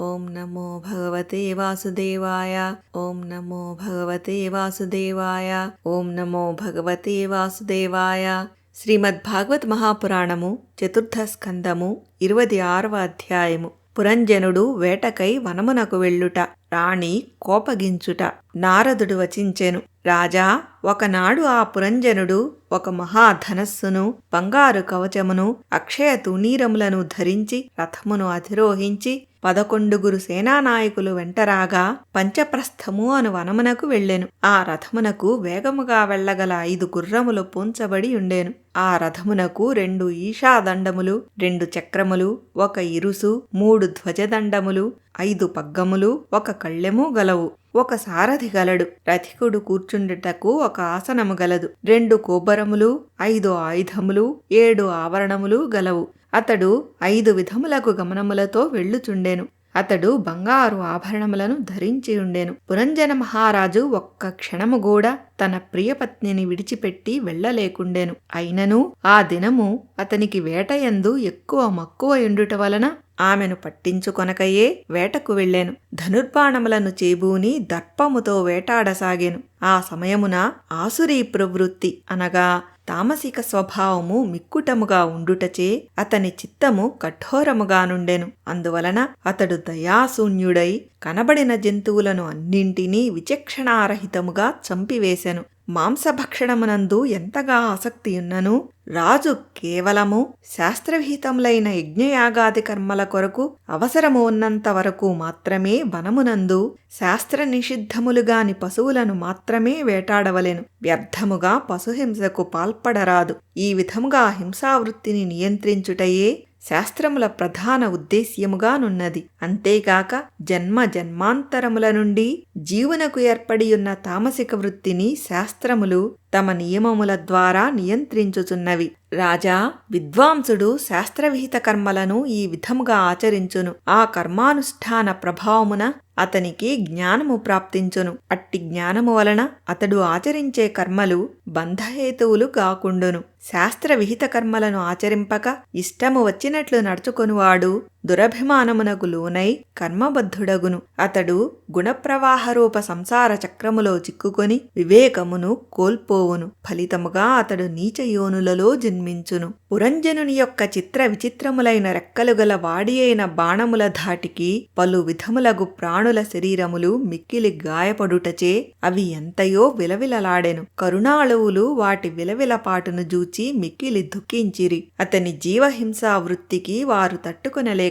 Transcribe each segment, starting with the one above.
ఓం నమో భగవతే వాసుదేవాయ ఓం నమో భగవతే వాసుదేవాయ ఓం నమో భగవతే వాసుదేవాయ. శ్రీమద్భాగవత్ మహాపురాణము చతుర్థ స్కందము ఇరవై ఆరవ అధ్యాయము. పురంజనుడు వేటకై వనమునకు వెళ్ళుట రాణి కోపగించుట నారదుడు వచించెను. రాజా ఒకనాడు ఆ పురంజనుడు ఒక మహాధనస్సును బంగారు కవచమును అక్షయ తునీరములను ధరించి రథమును అధిరోహించి పదకొండుగురు సేనానాయకులు వెంటరాగా పంచప్రస్థము అను వనమునకు వెళ్ళెను. ఆ రథమునకు వేగముగా వెళ్ళగల ఐదు గుర్రములు పూంచబడి ఉండేను. ఆ రథమునకు రెండు ఈషాదండములు రెండు చక్రములు ఒక ఇరుసు మూడు ధ్వజదండములు ఐదు పగ్గములు ఒక కళ్ళెము గలవు. ఒక సారథి గలడు. రథికుడు కూర్చుండుటకు ఒక ఆసనము గలదు. రెండు కోబరములు ఐదు ఆయుధములు ఏడు ఆవరణములు గలవు. అతడు ఐదు విధములకు గమనములతో వెళ్ళుచుండెను. అతడు బంగారు ఆభరణములను ధరించి ఉండెను పురంజన మహారాజు ఒక్క క్షణము కూడా తన ప్రియపత్నిని విడిచిపెట్టి వెళ్ళలేకుండెను. అయినను ఆ దినము అతనికి వేటయందు ఎక్కువ మక్కువ ఎండుట వలన ఆమెను పట్టించుకొనకయే వేటకు వెళ్ళాను. ధనుర్బాణములను చేబూని దర్పముతో వేటాడసాగాను. ఆ సమయమున ఆసురీ ప్రవృత్తి అనగా తామసిక స్వభావము మిక్కుటముగా ఉండుటచే అతని చిత్తము కఠోరముగా నుండెను. అందువలన అతడు దయాశూన్యుడై కనబడిన జంతువులను అన్నింటినీ విచక్షణారహితముగా చంపివేశెను మాంసభక్షణమునందు ఎంతగా ఆసక్తియున్నను? రాజు కేవలము శాస్త్రవిహితములైన యజ్ఞయాగాది కర్మల కొరకు అవసరము ఉన్నంత వరకు మాత్రమే వనమునందు శాస్త్ర నిషిద్ధములుగాని పశువులను మాత్రమే వేటాడవలెను. వ్యర్థముగా పశుహింసకు పాల్పడరాదు. ఈ విధముగా హింసావృత్తిని నియంత్రించుటయే శాస్త్రముల ప్రధాన ఉద్దేశ్యముగానున్నది. అంతేగాక జన్మ జన్మాంతరముల నుండి జీవునకు ఏర్పడియున్న తామసిక వృత్తిని శాస్త్రములు తమ నియమముల ద్వారా నియంత్రించుచున్నవి. రాజా విద్వాంసుడు శాస్త్రవిహిత కర్మలను ఈ విధముగా ఆచరించును. ఆ కర్మానుష్ఠాన ప్రభావమున అతనికి జ్ఞానము ప్రాప్తించును. అట్టి జ్ఞానము వలన అతడు ఆచరించే కర్మలు బంధహేతువులు కాకుండును. శాస్త్ర విహిత కర్మలను ఆచరింపక ఇష్టము వచ్చినట్లు నడుచుకొనువాడు దురభిమానమునకు లోనై కర్మబద్ధుడగును. అతడు గుణప్రవాహరూప సంసార చక్రములో చిక్కుకొని వివేకమును కోల్పోవును. ఫలితముగా అతడు నీచయోనులలో జన్మించును. పురంజనుని యొక్క చిత్ర విచిత్రములైన రెక్కలు గల వాడి అయిన బాణముల ధాటికి పలు విధములగు ప్రాణుల శరీరములు మిక్కిలి గాయపడుటచే అవి ఎంతయో విలవిలలాడెను. కరుణాళువులు వాటి విలవిలపాటును జూచి మిక్కిలి దుఃఖించిరి. అతని జీవహింసా వృత్తికి వారు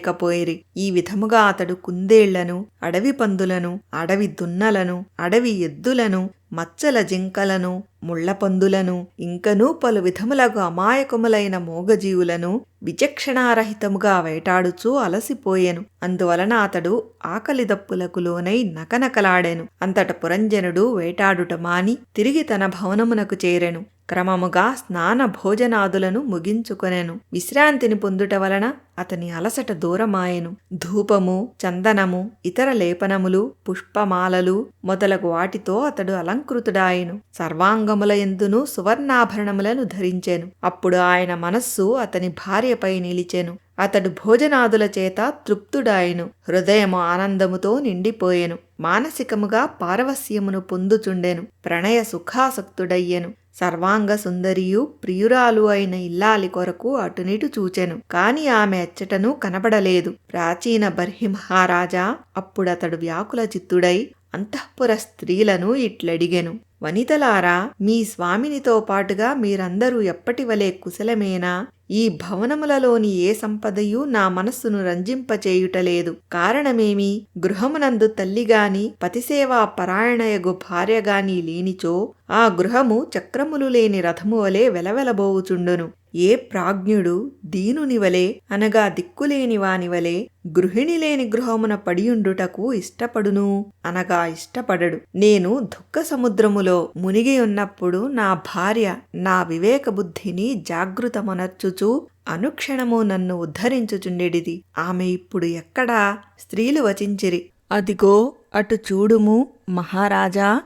తట్టుకొనలేకపోయిరి ఈ విధముగా అతడు కుందేళ్ళను అడవి పందులను అడవి దున్నలను అడవి ఎద్దులను మచ్చల జింకలను ముళ్ళపందులను ఇంకనూ పలు విధములకు అమాయకములైన మోగజీవులను విచక్షణారహితముగా వేటాడుచూ అలసిపోయెను. అందువలన అతడు ఆకలి దప్పులకు లోనై నకనకలాడెను. అంతట పురంజనుడు వేటాడుట మాని తిరిగి తన భవనమునకు చేరెను. క్రమముగా స్నాన భోజనాదులను ముగించుకొనెను. విశ్రాంతిని పొందుట వలన అతని అలసట దూరమాయెను. ధూపము చందనము ఇతర లేపనములు పుష్పమాలలు మొదలగు వాటితో అతడు అలంకృతుడాయను. సర్వాంగముల ఎందును సువర్ణాభరణములను ధరించెను. అప్పుడు ఆయన మనస్సు అతని భార్యపై నిలిచెను. అతడు భోజనాదుల చేత తృప్తుడాయెను. హృదయము ఆనందముతో నిండిపోయెను. మానసికముగా పారవస్యమును పొందుచుండెను. ప్రణయ సుఖాసక్తుడయ్యెను. సర్వాంగ సుందరియు ప్రియురాలు అయిన ఇల్లాలి కొరకు అటునిటు చూచెను. కాని ఆమె అచ్చటను కనబడలేదు. ప్రాచీన బర్హి మహారాజా అప్పుడతడు వ్యాకుల చిత్తుడై అంతఃపుర స్త్రీలను ఇట్లడిగెను. వనితలారా మీ స్వామినితో పాటుగా మీరందరూ ఎప్పటివలే కుశలమేనా? ఈ భవనములలోని ఏ సంపదయు నా మనస్సును రంజింపచేయుటలేదు. కారణమేమి? గృహమునందు తల్లిగాని పతిసేవా పరాయణయగు భార్యగాని లేనిచో ఆ గృహము చక్రములు లేని రథము వలె వెలవెలబోవుచుండును. ఏ ప్రాజ్ఞుడు దీనుని వలె అనగా దిక్కులేని వాని వలె గృహిణి లేని గృహమున పడియుండుటకు ఇష్టపడును? అనగా ఇష్టపడడు. నేను దుఃఖ సముద్రములో మునిగి ఉన్నప్పుడు నా భార్య నా వివేక బుద్ధిని జాగృతమనర్చుచూ అనుక్షణము నన్ను ఉద్ధరించుచుండెడిది. ఆమె ఇప్పుడు ఎక్కడా? స్త్రీలు వచించిరి. అదిగో అటు చూడుము మహారాజా!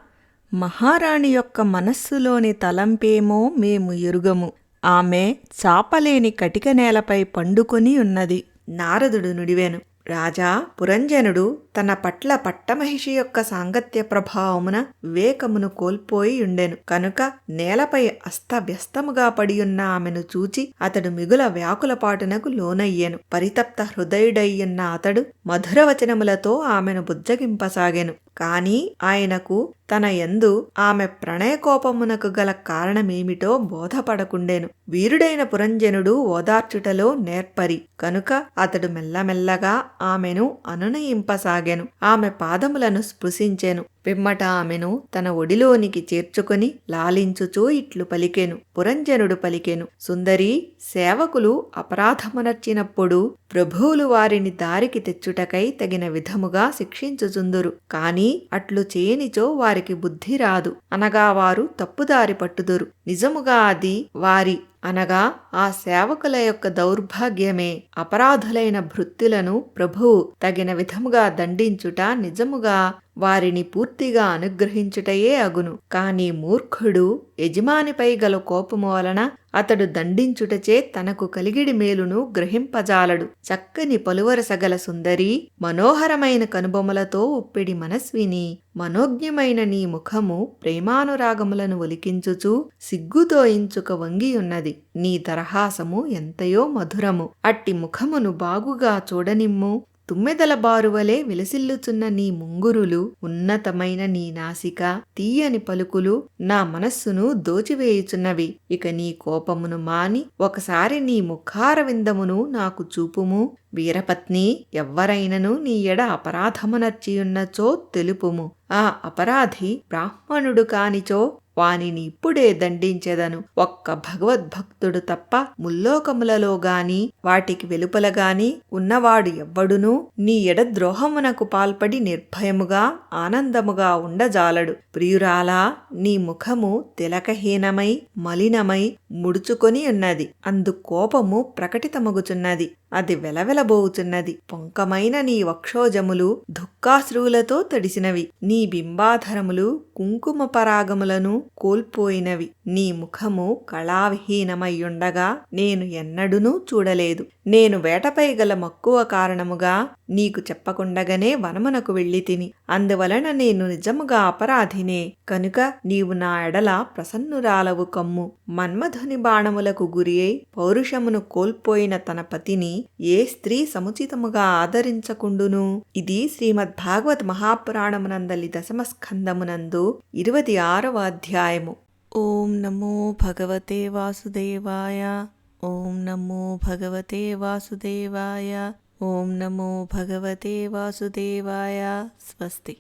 మహారాణి యొక్క మనస్సులోని తలంపేమో మేము ఎరుగము. ఆమె చాపలేని కటిక నేలపై పండుకొని ఉన్నది. నారదుడు నుడివెను. రాజా పురంజనుడు తన పట్ల పట్టమహిషి యొక్క సాంగత్య ప్రభావమున వివేకమును కోల్పోయి ఉండెను. కనుక నేలపై అస్తవ్యస్తముగా పడియున్న ఆమెను చూచి అతడు మిగుల వ్యాకులపాటునకు లోనయ్యెను. పరితప్త హృదయుడయ్యున్న అతడు మధురవచనములతో ఆమెను బుజ్జగింపసాగెను. కాని ఆయనకు తన యందు ఆమె ప్రణయకోపమునకు గల కారణమేమిటో బోధపడకుండెను. వీరుడైన పురంజనుడు ఓదార్చుటలో నేర్పరి. కనుక అతడు మెల్లమెల్లగా ఆమెను అనునయింపసాగెను. ఆమె పాదములను స్పృశించాను. పిమ్మట ఆమెను తన ఒడిలోనికి చేర్చుకొని లాలించుచూ ఇట్లు పలికెను. పురంజనుడు పలికెను. సుందరి సేవకులు అపరాధమునర్చినప్పుడు ప్రభువులు వారిని దారికి తెచ్చుటకై తగిన విధముగా శిక్షించుచుందురు. కాని అట్లు చేయనిచో వారికి బుద్ధి రాదు. అనగా వారు తప్పుదారి పట్టుదురు. నిజముగా అది వారి అనగా ఆ సేవకుల యొక్క దౌర్భాగ్యమే. అపరాధులైన భృత్తులను ప్రభువు తగిన విధముగా దండించుట నిజముగా వారిని పూర్తిగా అనుగ్రహించుటయే అగును. కాని మూర్ఖుడు యజమానిపై గల కోపము వలన అతడు దండించుటచే తనకు కలిగిడి మేలును గ్రహింపజాలడు. చక్కని పలువరసగల సుందరి మనోహరమైన కనుబొమలతో ఉప్పిడి మనస్విని. మనోజ్ఞమైన నీ ముఖము ప్రేమానురాగములను ఒలికించుచు సిగ్గుతో ఇంచుక వంగియున్నది. నీ తరహాసము ఎంతయో మధురము. అట్టి ముఖమును బాగుగా చూడనిమ్ము. తుమ్మెదల బారువలే విలసిల్లుచున్న నీ ముంగురులు ఉన్నతమైన నీ నాసిక తీయని పలుకులు నా మనస్సును దోచివేయుచున్నవి. ఇక నీ కోపమును మాని ఒకసారి నీ ముఖార విందమును నాకు చూపుము. వీరపత్ని ఎవ్వరైనను నీ ఎడ అపరాధమునర్చియున్నచో తెలుపుము. ఆ అపరాధి బ్రాహ్మణుడు కానిచో వానిని ఇప్పుడే దండించెదను. ఒక్క భగవద్భక్తుడు తప్ప ముల్లోకములలో గాని వాటికి వెలుపల గాని ఉన్నవాడు ఎవ్వడునూ నీ ఎడ ద్రోహమునకు పాల్పడి నిర్భయముగా ఆనందముగా ఉండజాలడు. ప్రియురాలా నీ ముఖము తిలకహీనమై మలినమై ముడుచుకొని ఉన్నది. అందు కోపము ప్రకటితమగుచున్నది. అది వెలవెలబోవుచున్నది పొంకమైన నీ వక్షోజములు దుఃఖాశ్రువులతో తడిసినవి. నీ బింబాధరములు కుంకుమ పరాగములను కోల్పోయినవి. నీ ముఖము కళావిహీనమయ్యుండగా నేను ఎన్నడూనూ చూడలేదు. నేను వేటపై గల మక్కువ కారణముగా నీకు చెప్పకుండగనే వనమునకు వెళ్ళి తిని అందువలన నేను నిజముగా అపరాధినే. కనుక నీవు నా ఎడల ప్రసన్నురాలవు కమ్ము. మన్మధుని బాణములకు గురి అయి పౌరుషమును కోల్పోయిన తన పతిని ఏ స్త్రీ సముచితముగా ఆదరించకుండును? ఇది శ్రీమద్ భాగవత్ మహాపురాణమునందలి దశమస్కందమునందు ఇరవై ఆరవ అధ్యాయము. ఓం నమో భగవతే వాసుదేవాయ. ఓం నమో భగవతే వాసుదేవాయ. ఓం నమో భగవతే వాసుదేవాయ స్వస్తి